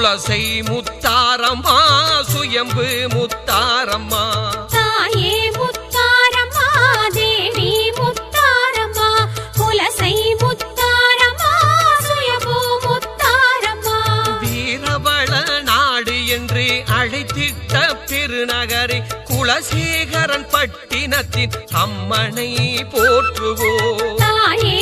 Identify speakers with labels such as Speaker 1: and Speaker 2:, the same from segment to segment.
Speaker 1: குலசை முத்தாரம்மா சுயம்பு முத்தாரம்மா.
Speaker 2: தாயே முத்தாரம்மா தேவி முத்தாரம்மா குலசை முத்தாரம்மா சுயபூ முத்தாரம்மா.
Speaker 1: வீரவள நாடு என்று அழைத்திட்ட பெருநகரை குலசேகரன் பட்டினத்தின் அம்மனை போற்றுவோம்.
Speaker 2: தாயே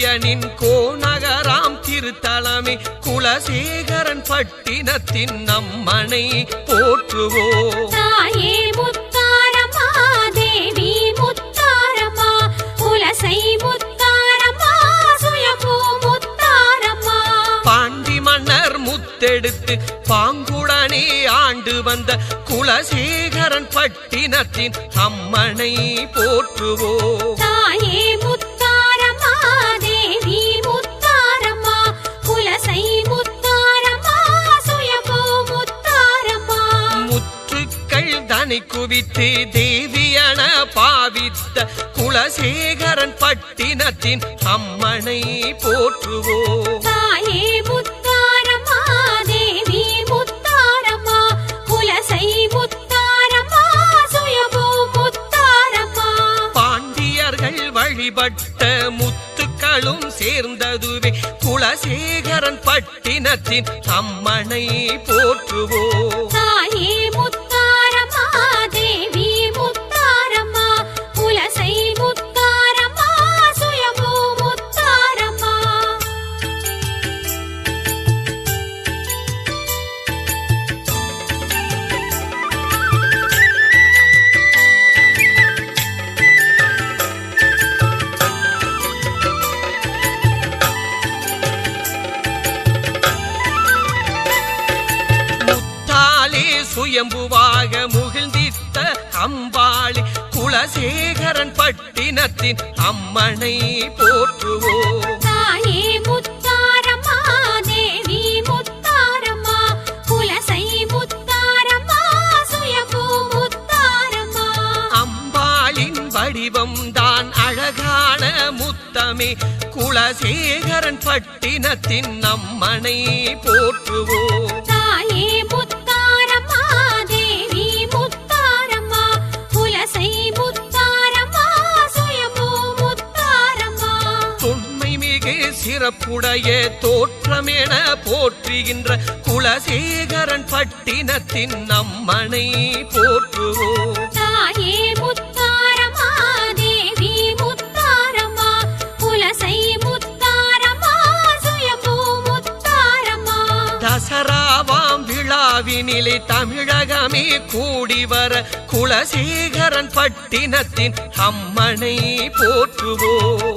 Speaker 1: பாண்டியனின் கோநகராம் திருத்தலமே குலசேகரன் பட்டினத்தின் அம்மனை போற்றுவோம்.
Speaker 2: தாயே முத்தாரம்மா தேவி முத்தாரம்மா குலசை முத்தாரம்மா சுயம்பூ முத்தாரம்மா.
Speaker 1: பாண்டி மன்னர் முத்தெடுத்து பாங்குடனே ஆண்டு வந்த குலசேகரன் பட்டினத்தின் அம்மனை போற்றுவோம்.
Speaker 2: தாயே
Speaker 1: தனி குவித்து தேவியன பாவித்த குலசேகரன் பட்டினத்தின் அம்மனை போற்றுவோம்.
Speaker 2: தாயே முத்தாரம்மா தேவி முத்தாரம்மா குலசை முத்தாரம்மா சுயம்பூ முத்தாரம்மா.
Speaker 1: பாண்டியர்கள் வழிபட்ட முத்துக்களும் சேர்ந்ததுவே குலசேகரன் பட்டினத்தின் அம்மனை போற்றுவோம்.
Speaker 2: தாயே
Speaker 1: சுயம்புவாக முகிழ்ந்தித்த அம்பாளி குலசேகரன் பட்டினத்தின் அம்மனை போற்றுவோம்.
Speaker 2: தாயே முத்தாரம்மா தேவி முத்தாரம்மா குலசை முத்தாரம்மா சுயம்பூ முத்தாரம்மா.
Speaker 1: அம்பாளின் வடிவம் தான் அழகான முத்தமே குலசேகரன் பட்டினத்தின் அம்மனை போற்றுவோம்.
Speaker 2: தாயே
Speaker 1: சிறப்புடைய தோற்றமென போற்றுகின்ற குலசேகரன் பட்டினத்தின் அம்மனை போற்றுவோம். தசராவாம் விழாவினிலே தமிழகமே கூடி வர குலசேகரன் பட்டினத்தின் அம்மனை போற்றுவோம்.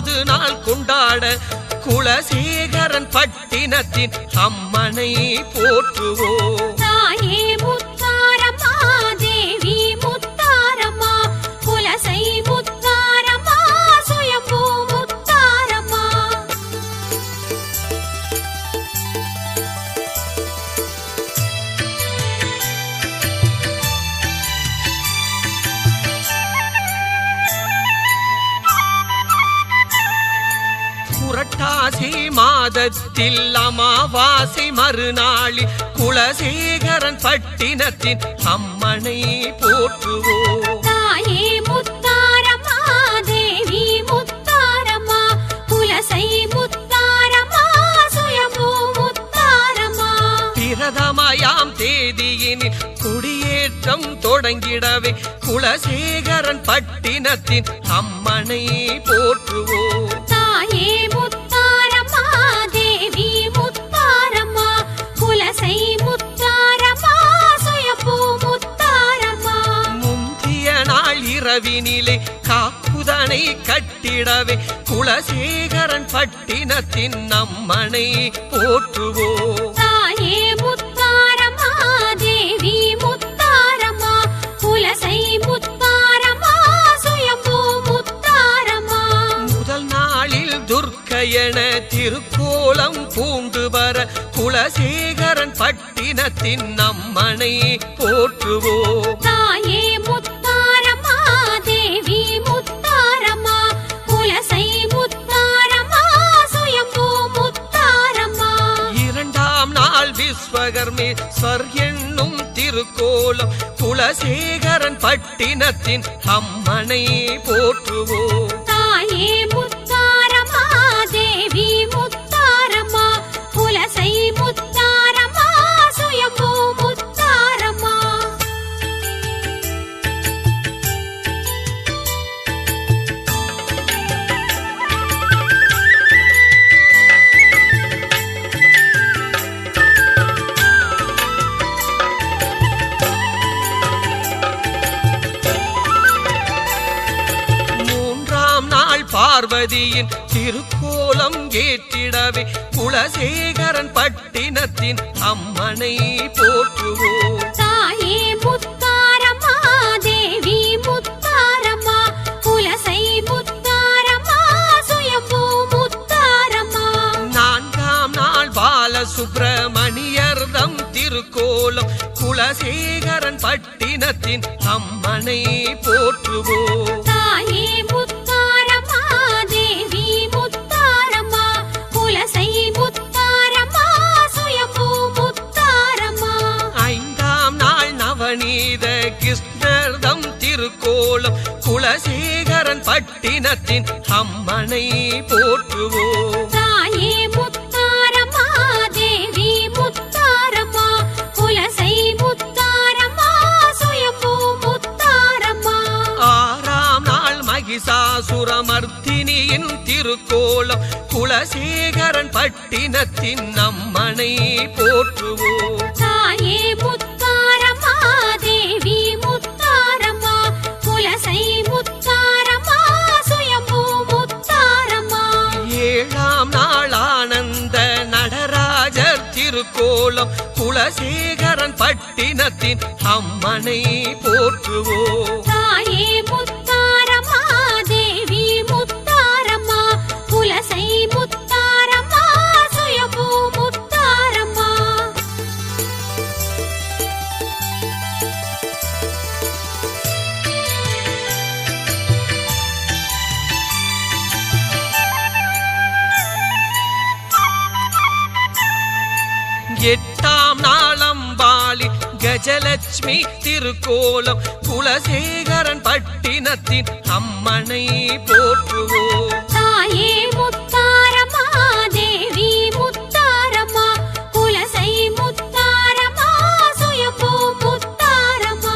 Speaker 1: ஒன்பது நாள் கொண்டாட குலசேகரன் பட்டினத்தின் அம்மனை போற்றுவோம். மாதத்தில் அமாவாசை மறுநாளில் குலசேகரன் பட்டினத்தின் அம்மனை போற்றுவோம்.
Speaker 2: தாயே முத்தாரம்மா தேவி முத்தாரம்மா குலசை முத்தாரம்மா சுயம்பூ முத்தாரம்மா.
Speaker 1: பிரதமயாம் தேதியினில் குடியேற்றம் தொடங்கிடவே குலசேகரன் பட்டினத்தின் அம்மனை போற்றுவோம்.
Speaker 2: தாயே
Speaker 1: பிறவினிலே காப்புதனை கட்டிடவே குலசேகரன் பட்டினத்தின் நம்மனை போற்றுவோ.
Speaker 2: தாயே முத்தாரமா தேவி முத்தாரமா குலசை முத்தாரமா சுயம்போ முத்தாரமா
Speaker 1: முதல் நாளில் துர்க்க என திருக்கோலம் பூண்டு வர குலசேகரன் பட்டினத்தின் நம்மனை போற்றுவோ.
Speaker 2: தாயே விஸ்வகர்மேஸ்வர் என்னும் திருக்கோலம் குலசேகரன் பட்டினத்தின் அம்மனை
Speaker 1: போற்றுவோம். தாயே பார்வதியின் திருக்கோலம் ஏற்றிடவே குலசேகரன் பட்டினத்தின் அம்மனை போற்றுவோம்.
Speaker 2: தாயே முத்தாரம்மா தேவி முத்தாரம்மா குலசை முத்தாரம்மா சுயம்பு முத்தாரம்மா.
Speaker 1: நான்காம் நாள் பாலசுப்பிரமணியர்தம் திருக்கோலம் குலசேகரன் பட்டினத்தின் அம்மனை போற்றுவோம்.
Speaker 2: தாயே
Speaker 1: பட்டினத்தின் அம்மனை போற்றுவோம்.
Speaker 2: தாயே முத்தாரம்மா தேவி முத்தாரம்மா குலசை முத்தாரம்மா சுயம்பு முத்தாரம்மா.
Speaker 1: ஆறாம் நாள் மகிஷாசுரமர்த்தினியின் திருக்கோலம் குலசேகரன் பட்டினத்தின் அம்மனை போற்றுவோம். திருக்கோலம் குலசேகரன் பட்டினத்தின் அம்மனை போற்றுவோம். கஜலட்சுமி திருக்கோலம் குலசேகரன் பட்டினத்தின் அம்மனை போற்றுவோம்.
Speaker 2: தாயே முத்தாரம்மா தேவி முத்தாரம்மா குலசை முத்தாரம்மா சுயம்பு முத்தாரம்மா.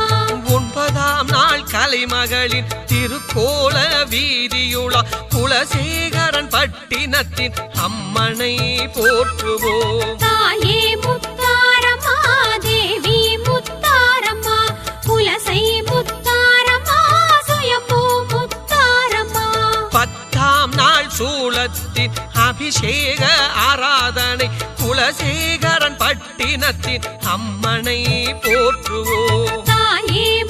Speaker 1: ஒன்பதாம் நாள் கலைமகளின் திருக்கோல வீதியுளா குலசேகரன் பட்டினத்தின் அம்மனை போற்றுவோம்.
Speaker 2: தாயே
Speaker 1: பத்தாம் நாள் சூலத்தின் அபிஷேக ஆராதனை குலசேகரன் பட்டினத்தின் அம்மனை போற்றுவோம்.
Speaker 2: தாயே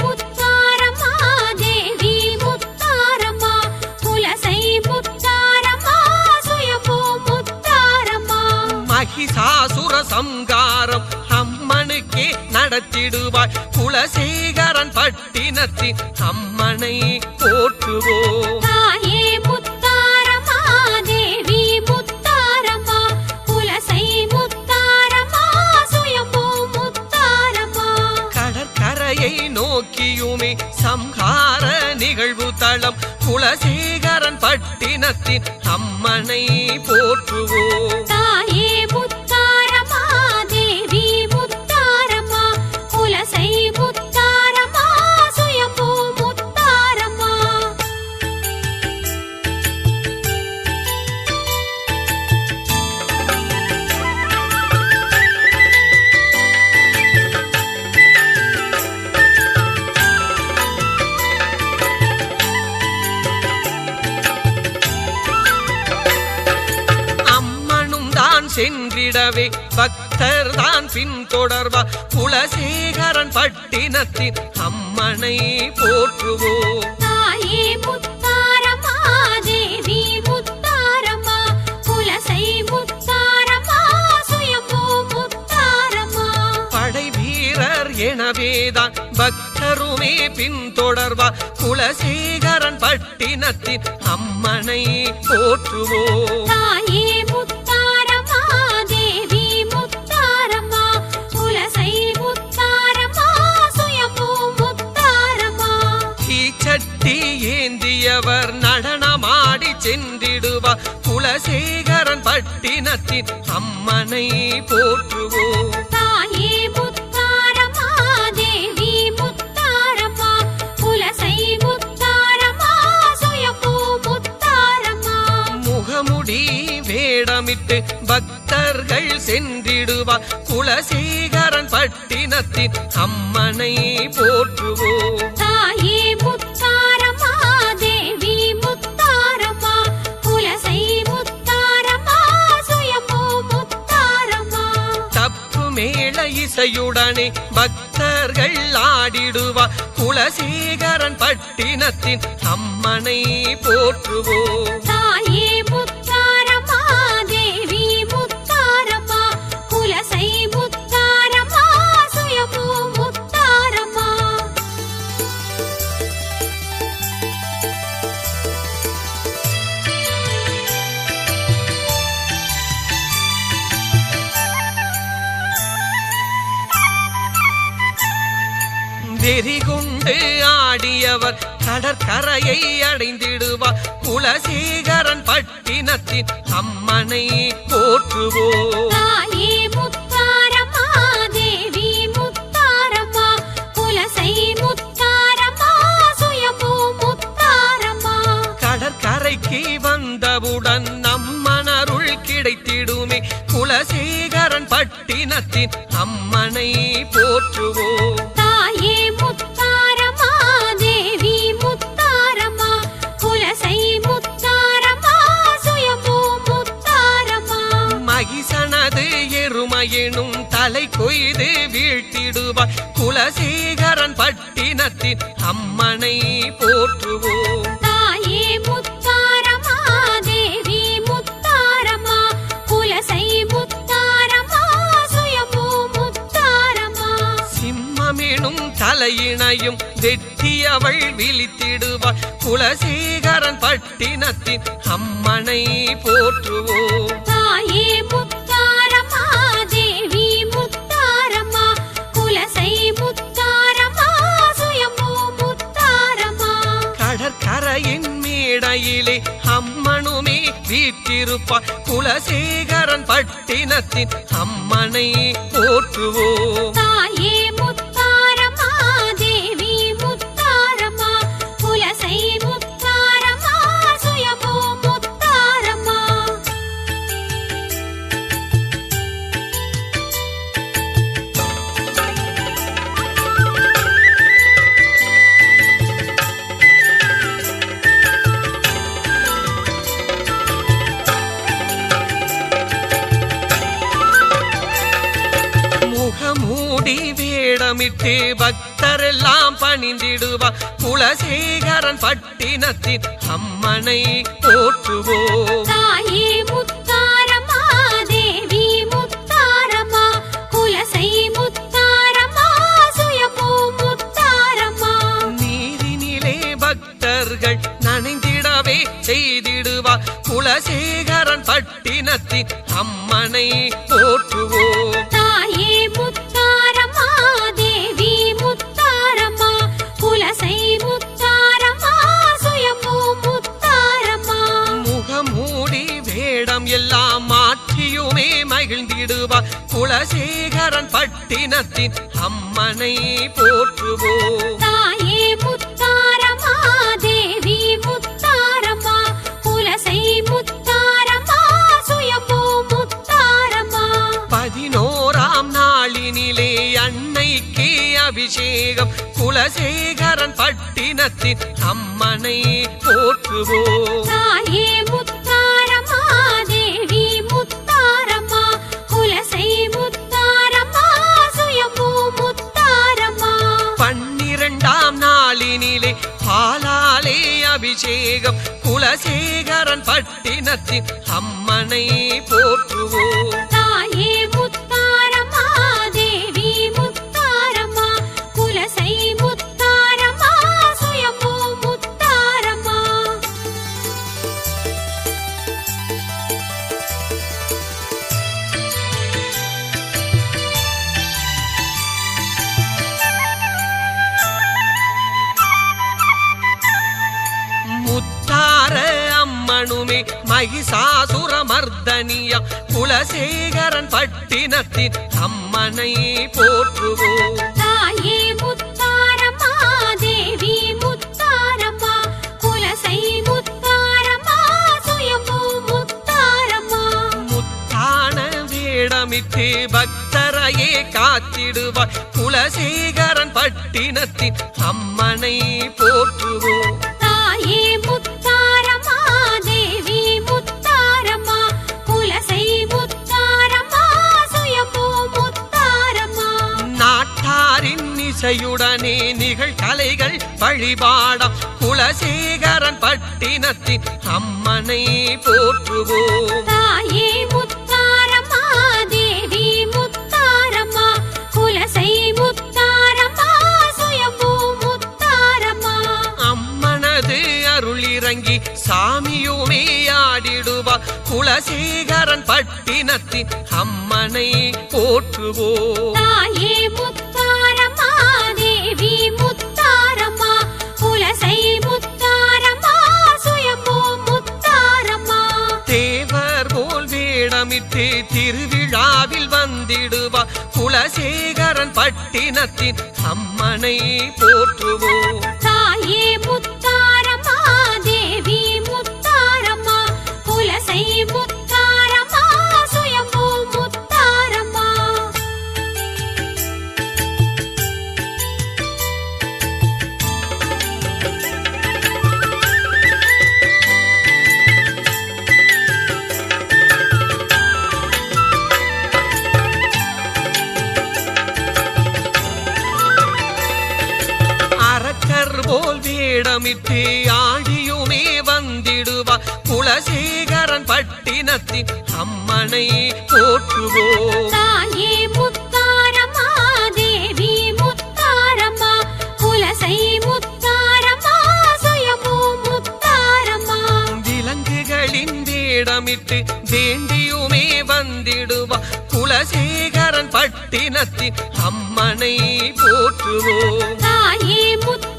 Speaker 1: மகிஷாசுர சங்காரம் அம்மனுக்கே நடத்திடுவாய். குலசேகரன் பட்டினத்தின் அம்மனை போற்றுவோம். நோக்கியுமே சம்ஹார நிகழ்வு தளம் குலசேகரன் பட்டினத்தின் அம்மனை போற்றுவோம். சென்றிடவே. பக்தர் தான் பின்தொடர்வா குலசேகரன் பட்டினத்தின் அம்மனை போற்றுவோம்.
Speaker 2: தாயே முத்தாரம்மா தேவி முத்தாரம்மா குலசை முத்தாரம்மா சுயம்பு முத்தாரம்மா.
Speaker 1: படை எனவேதான் பக்தருமே பின்தொடர்வா குலசேகரன் பட்டினத்தின் அம்மனை போற்றுவோம்.
Speaker 2: தாயே
Speaker 1: ஏந்தியவர் நடனமாடி சென்றிடுவா. குலசேகரன் பட்டினத்தின் அம்மனை போற்றுவோம்.
Speaker 2: தாயே
Speaker 1: முகமுடி வேடமிட்டு பக்தர்கள் சென்றிடுவா. குலசேகரன் பட்டினத்தின் அம்மனை போற்றுவோம். இசையுடனே பக்தர்கள் ஆடிடுவார் குலசேகரன் பட்டினத்தின் அம்மனை போற்றுவோம். வெறி கொண்டு ஆடியவர் கடற்கரையை அடைந்திடுவார் குலசேகரன் பட்டினத்தின் அம்மனை போற்றுவோம். கடற்கரைக்கு வந்தவுடன் நம்மனருள் கிடைத்திடுமே. குலசேகரன் பட்டினத்தின் அம்மனை போற்றுவோம். எருமையெனும் தலை கொய்து வீழ்த்திடுவார். குலசேகரன் பட்டினத்தின் அம்மனை போற்றுவோம்.
Speaker 2: தாயே முத்தாரம்மா தேவி முத்தாரம்மா குலசை முத்தாரம்மா சுயம்பு முத்தாரம்மா.
Speaker 1: சிம்மமெனும் தலையினையும் வெட்டியவள் விழித்திடுவாள் குலசேகரன் பட்டினத்தின் அம்மனை போற்றுவோம்.
Speaker 2: தாயே முத்தாரம்மா
Speaker 1: மேடையிலே அம்மனுமே வீற்றிருப்பாள் குலசேகரன் பட்டினத்தின் அம்மனை போற்றுவோம். முகமூடி வேடமிட்டு பக்தரெல்லாம் பணிந்திடுவா. குலசேகரன் பட்டினத்தின் அம்மனை போற்றுவோம்.
Speaker 2: தாயே முத்தாரம்மா தேவி முத்தாரம்மா குலசை முத்தாரம்மா சுயம்பு முத்தாரம்மா.
Speaker 1: நீரினிலே பக்தர்கள் நனைந்திடவே செய்திடுவா. குலசேகரன் பட்டினத்தின் அம்மனை குலசேகரன் பட்டினத்தின் அம்மனை போற்றுவோம்.
Speaker 2: தாயே முத்தாரம்மா தேவி முத்தாரம்மா குலசை முத்தாரம்மா சுயம்பு முத்தாரம்மா.
Speaker 1: பதினோராம் நாளினிலே அன்னைக்கு அபிஷேகம் குலசேகரன் பட்டினத்தின் அம்மனை போற்றுவோம்.
Speaker 2: தாயே
Speaker 1: பட்டினத்தின் அம்மனை போற்றுவோம். மகிஷாசுரமர்தனிய குலசேகரன் பட்டினத்தின் அம்மனை போற்றுவோம்.
Speaker 2: தாயே முத்தாரம்மா தேவி முத்தாரம்மா குலசை முத்தாரம்மா சுயம்பு முத்தாரம்மா.
Speaker 1: முத்தான வேடமிட்டு பக்தரையே காத்திடுவார். குலசேகரன் பட்டினத்தின் அம்மனை போற்றுவோம். இசையுடனே நிகழ்கலைகள் வழிபாடம் குலசேகரன் பட்டினத்தின் அம்மனை போற்றுவோம்.
Speaker 2: தாயே முத்தாரம்மா தேவி முத்தாரம்மா குலசை முத்தாரம்மா சுயம்பு முத்தாரம்மா.
Speaker 1: அம்மனது அருள் இறங்கி சாமியுமே ஆடிடுவா. குலசேகரன் பட்டினத்தின் அம்மனை போற்றுவோம்.
Speaker 2: தாயே முத்தாரம்மா
Speaker 1: வேடமிட்டு திருவிழாவில் வந்திடுவா குலசேகரன் பட்டினத்தின் அம்மனை போற்றுவோம்
Speaker 2: தாயே முத்தாரம்மா தேவி முத்தாரம்மா குலசை முத்தாரம்மா.
Speaker 1: வேடமிட்டு ஆடியுமே வந்திடுவா குலசேகரன் பட்டினத்தின் அம்மனை போற்றுவோம்.
Speaker 2: தாயே முத்தாரம்மா தேவி முத்தாரம்மா குலசை முத்தாரம்மா சுயம்பு முத்தாரம்மா.
Speaker 1: விலங்குகளின் வேடமிட்டு வேண்டியுமே வந்திடுவா குலசேகரன் பட்டினத்தின் அம்மனை போற்றுவோம்.
Speaker 2: தாயே முத்தாரம்மா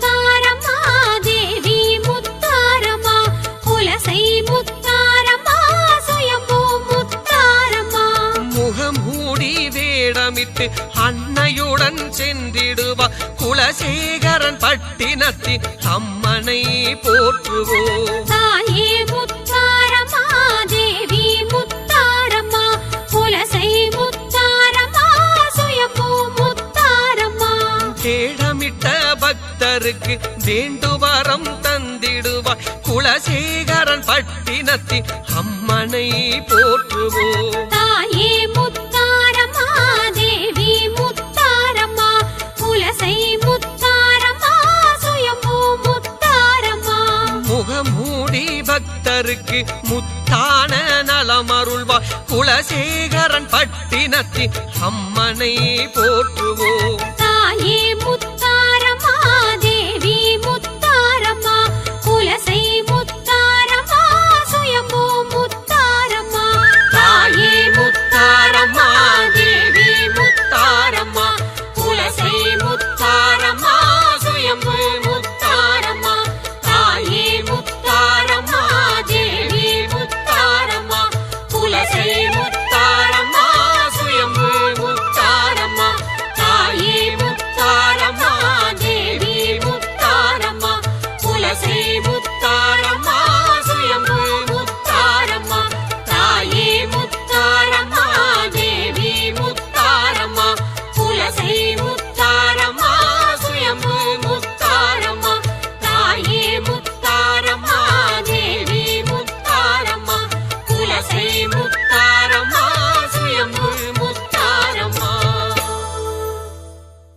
Speaker 2: முத்தாரம்மா சுயம்பு முத்தாரம்மா.
Speaker 1: முகமூடி வேடமிட்டு அன்னையுடன் சென்றிடுவா. குலசேகரன் பட்டினத்தின் அம்மனை போற்றுவோம். குலசேகரன் பட்டினத்தின் அம்மனை போற்றுவோம்.
Speaker 2: தாயே முத்தாரம்மா தேவி முத்தாரம்மா குலசை முத்தாரம்மா சுயம்பு முத்தாரம்மா.
Speaker 1: முகமூடி பக்தருக்கு முத்தான நலமருள்வா குலசேகரன் பட்டினத்தின் அம்மனை போற்றுவோம்.